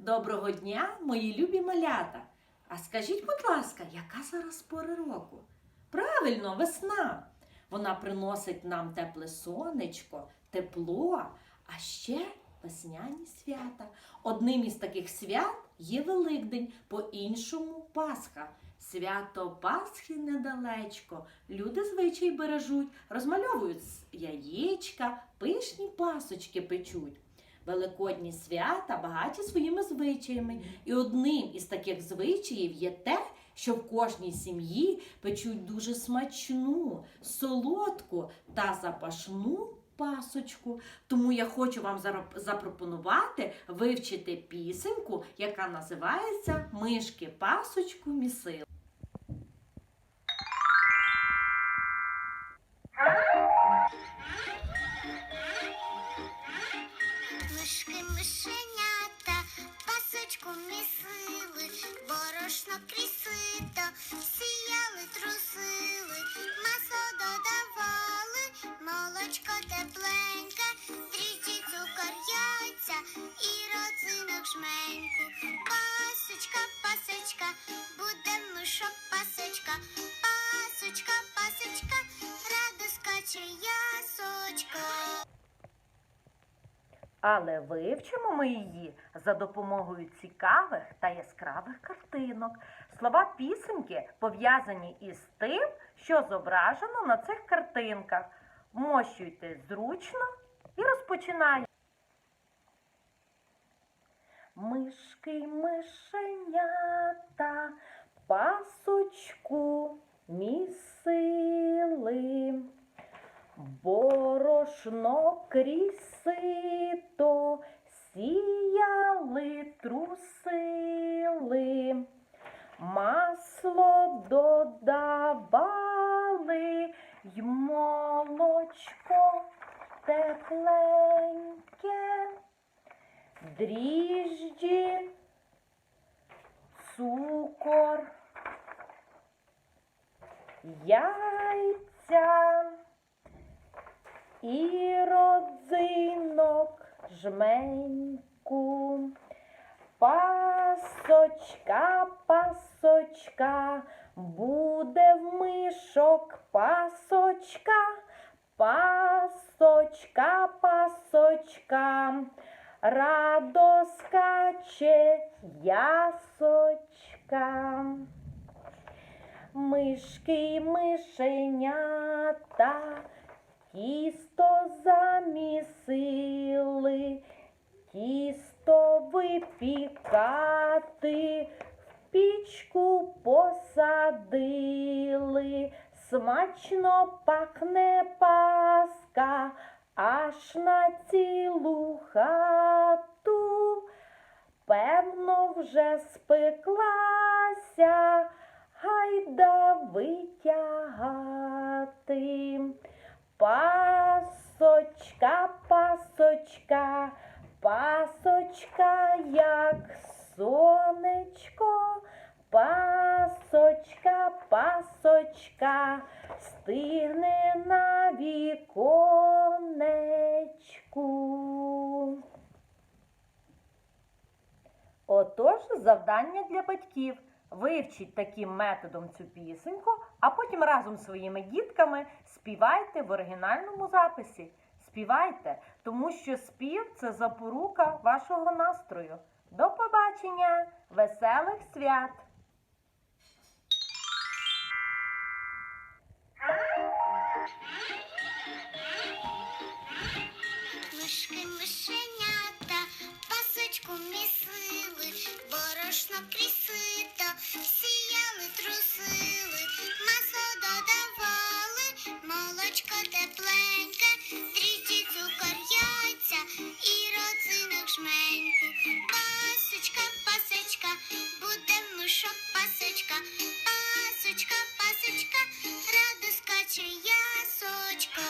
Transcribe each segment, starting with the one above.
Доброго дня, мої любі малята! А скажіть, будь ласка, яка зараз пора року? Правильно, весна. Вона приносить нам тепле сонечко, тепло, а ще весняні свята. Одним із таких свят є Великдень, по-іншому Пасха. Свято Пасхи недалечко. Люди звичай бережуть, розмальовують яєчка, пишні пасочки печуть. Великодні свята багаті своїми звичаями, і одним із таких звичаїв є те, що в кожній сім'ї печуть дуже смачну, солодку та запашну пасочку. Тому я хочу вам запропонувати вивчити пісеньку, яка називається Мишки пасочку місили. Скаче. Але вивчимо ми її за допомогою цікавих та яскравих картинок. Слова пісеньки пов'язані із тим, що зображено на цих картинках. Вмощуйте зручно і розпочинаємо. Мишки мишенята пасочку місили. Борошно крізь сіяли, трусили, масло додавали, й молочко тепленьке, дріжджі, цукор, яйця і родзинок жменьку. Пасочка, пасочка, буде в мишок пасочка, пасочка, пасочка, радо скаче ясочка. Мишки мишенята тісто замісили, тісто випікати, в пічку посадили, смачно пахне паска, аж на цілу хату. Певно, вже спеклася, пасочка, пасочка, як сонечко, пасочка, пасочка, стигне на віконечку. Отож, завдання для батьків. Вивчіть таким методом цю пісеньку, а потім разом з своїми дітками співайте в оригінальному записі. Співайте, тому що спів це запорука вашого настрою. До побачення! Веселих свят! Мишки мишенята, пасочку місили, борошно крісито, сіяли, трусили, масло додавали, молочко тепле. Петушок пасочка, пасочка, пасочка, радо скаче ясочка.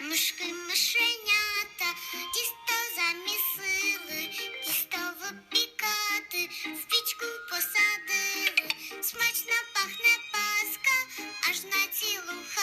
Мишки мишенята, тісто замісили, тісто випікати, в пічку посадили, смачно пахне паска, аж на цілу.